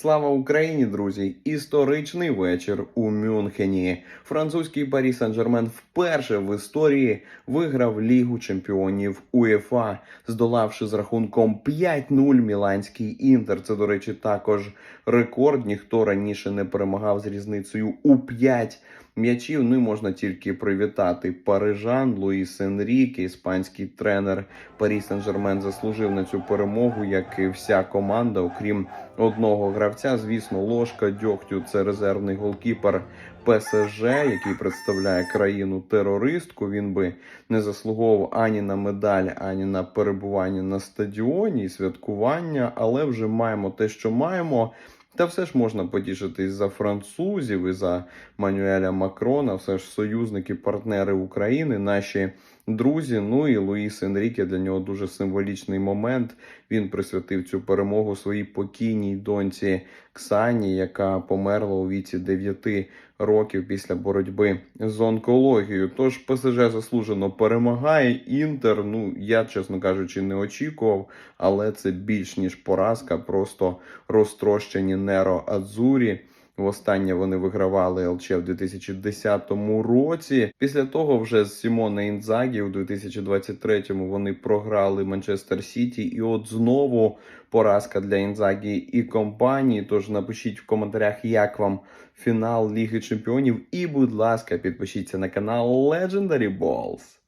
Слава Україні, друзі! Історичний вечір у Мюнхені. Французький Парі Сен-Жермен вперше в історії виграв Лігу чемпіонів УЄФА, здолавши з рахунком 5-0 міланський інтер. Це, до речі, також рекорд. Ніхто раніше не перемагав з різницею у 5 м'ячів. Ну і можна тільки привітати парижан Луїс Енріке, іспанський тренер Парі Сен-Жермен заслужив на цю перемогу, як і вся команда, окрім одного гравця. Звісно, ложка дьогтю це резервний голкіпер ПСЖ, який представляє країну терористку. Він би не заслуговував ані на медаль, ані на перебування на стадіоні святкування, але вже маємо те, що маємо. Та все ж можна потішитись за французів і за Манюеля Макрона, все ж союзники, партнери України, наші друзі. Ну і Луїс Енріке для нього дуже символічний момент. Він присвятив цю перемогу своїй покійній доньці Ксані, яка померла у віці 9 років після боротьби з онкологією. Тож ПСЖ заслужено перемагає. Інтер, ну я чесно кажучи, не очікував, але це більш ніж поразка, просто розтрощені Неро Адзурі. Востаннє вони вигравали ЛЧ в 2010 році. Після того, вже з Сімоне Інзагі у 2023-му вони програли Манчестер Сіті. І от знову поразка для Інзагі і компанії. Тож напишіть в коментарях, як вам фінал Ліги Чемпіонів. І, будь ласка, підпишіться на канал Legendary Balls.